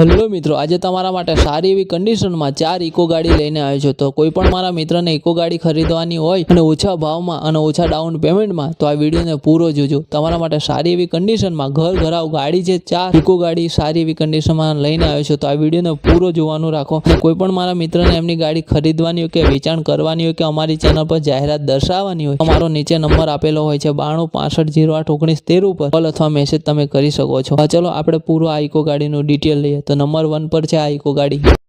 Hello મિત્રો, આજે તમારા માટે સારી એવી કન્ડિશનમાં ચાર ઇકો ગાડી લઈને આવ્યો છું. તો કોઈ પણ મારા મિત્રને ઇકો ગાડી ખરીદવાની હોય અને ઓછા ભાવમાં અને ઓછા ડાઉન પેમેન્ટમાં તો આ વિડીયોને પૂરો જોજો. તમારા માટે સારી એવી કન્ડિશનમાં ઘર ઘરાવ ગાડી છે, ચાર ઇકો ગાડી સારી એવી કન્ડિશનમાં લઈને આવ્યો છું. તો આ વિડીયોને પૂરો જોવાનું રાખો. કોઈ પણ મારા મિત્રને એમની ગાડી ખરીદવાની હોય કે વેચાણ કરવાની હોય કે અમારી ચેનલ પર જાહેરાત દર્શાવવાની હોય, અમારો નીચે નંબર આપેલો હોય છે બાણું પાસઠ જીરો આઠ ઓગણીસ તેર ઉપર કોલ અથવા મેસેજ તમે કરી શકો છો. ચલો, આપણે પૂરો આ ઇકો ગાડીનું ડિટેલ લઈએ. તો નંબર વન પર છે આ ઇકો ગાડી.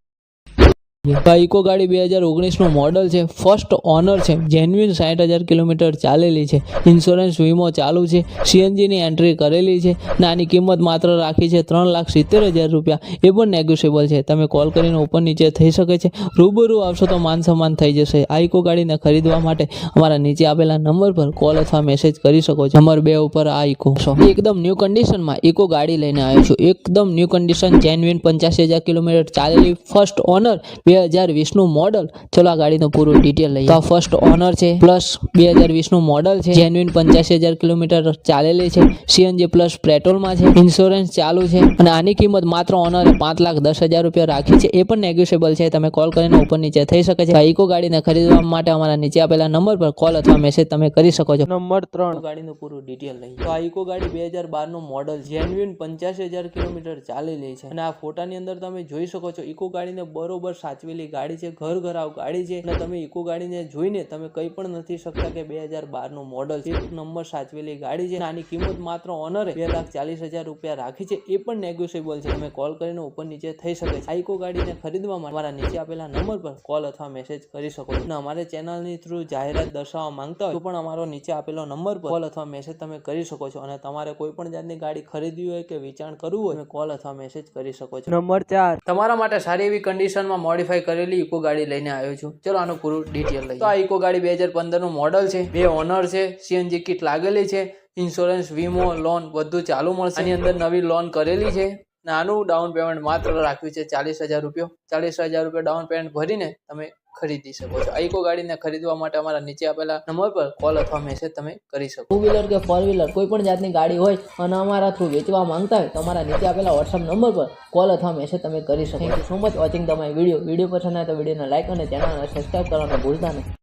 આ ઇકો ગાડી બે હજાર ઓગણીસનું મોડલ છે, ફર્સ્ટ ઓનર છે જેન્યુઇન સાઠ હજાર કિલોમીટર ચાલેલી છે ઇન્સ્યોરન્સ વીમો ચાલુ છે, સીએનજીની એન્ટ્રી કરેલી છે અને આની કિંમત માત્ર રાખી છે ત્રણ લાખ સિત્તેર હજાર રૂપિયા, એ પણ નેગોશિયેબલ છે. તમે કોલ કરીને ઉપર નીચે થઈ શકે છે, રૂબરૂ આવશો તો માન સન્માન થઈ જશે. આ ઇકો ગાડીને ખરીદવા માટે અમારા નીચે આપેલા નંબર પર કોલ અથવા મેસેજ કરી શકો છો. નંબર બે ઉપર આ ઇકો એકદમ ન્યૂ કન્ડિશનમાં ઇકો ગાડી લઈને આવ્યો છું. એકદમ ન્યૂ કન્ડિશન જેન્યુઇન પંચ્યાસી હજાર કિલોમીટર ચાલેલી ફર્સ્ટ ઓનર બે હજાર વીસનું મોડલ ચલો આ ગાડીનું પૂરું ડિટેલ લઈએ. તો આ ફર્સ્ટ ઓનર છે પ્લસ બે હજાર વીસનું મોડલ છે. જેન્યુઇન પંચ્યાસી હજાર કિલોમીટર ચાલેલી છે. સીએનજી પ્લસ પેટ્રોલમાં છે. ઇન્સ્યોરન્સ ચાલુ છે. અને આની કિંમત માત્ર ઓનરે પાંચ લાખ દસ હજાર રૂપિયા રાખી છે. એ પણ નેગોશિયેબલ છે. તમે કોલ કરીને ઉપર નીચે થઈ શકે છે. ઇકો ગાડીને ખરીદવા માટે અમારા નીચે આપેલા નંબર પર કોલ અથવા મેસેજ તમે કરી શકો છો. નંબર ત્રણ. ગાડીનું પૂરું ડિટેલ લઈએ. તો આ ઇકો ગાડી બે હજાર બારનું મોડલ જેન્યુઇન પંચ્યાસી હજાર કિલોમીટર ચાલેલી છે. અને આ ફોટાની અંદર તમે જોઈ શકો છો ઇકો ગાડીને બરોબર સાચવેલી ગાડી છે ઘર ઘરાવ ગાડી છે અને તમે ઇકો ગાડીને જોઈને તમે કંઈ પણ નથી શકતા કે બે હજાર બારનું મોડલ છે. નંબર સાચવેલી ગાડી છે આની કિંમત માત્ર ઓનરે બે લાખ ચાલીસ હજાર રૂપિયા રાખી છે. એ પણ નેગોશિયેબલ છે. તમે કોલ કરીને ઉપર નીચે થઈ શકે છે. આ ઇકો ગાડીને ખરીદવા માટે અમારા નીચે આપેલા નંબર પર કોલ અથવા મેસેજ કરી શકો છો. અને અમારે ચેનલની થ્રુ જાહેરાત દર્શાવવા માંગતા હોય તો પણ અમારો નીચે આપેલો નંબર પર કોલ અથવા મેસેજ તમે કરી શકો છો. અને તમારે કોઈ પણ જાતની ગાડી ખરીદવી હોય કે વેચાણ કરવું હોય તમે કોલ અથવા મેસેજ કરી શકો છો. નંબર ચાર. તમારા માટે સારી એવી કન્ડિશનમાં મોડિફાઈ કરેલી ઇકો ગાડી લઈને આવ્યો છું. ચલો આનું પૂરું ડિટેલ લઈએ. તો આ ઇકો ગાડી બે હજાર પંદરનું મોડલ છે, બે ઓનર છે સીએનજી કિટ લાગેલી છે ઇન્સ્યોરન્સ વીમો લોન બધું ચાલુ મળશે. આની અંદર નવી લોન કરેલી છે. નાનું ડાઉન પેમેન્ટ માત્ર રાખ્યું છે ચાલીસ હજાર રૂપિયો. ચાલીસ હજાર રૂપિયા ડાઉન પેમેન્ટ ભરીને તમે ખરીદી શકો છો. આઈકો ગાડીને ખરીદવા માટે અમારા નીચે આપેલા નંબર પર કોલ અથવા મેસેજ તમે કરી શકો ટુ વ્હીલર કે ફોર વ્હીલર કોઈ પણ જાતની ગાડી હોય અને અમારા થ્રુ વેચવા માંગતા હોય તો અમારા નીચે આપેલા વોટ્સઅપ નંબર પર કોલ અથવા મેસેજ તમે કરી શકો thank you so much watching તમારી વીડિયો વીડિયો પસંદ આવે તો વિડીયોને લાઇક અને ચેનલને સબસ્ક્રાઈબ કરવાનું ભૂલતા નહીં.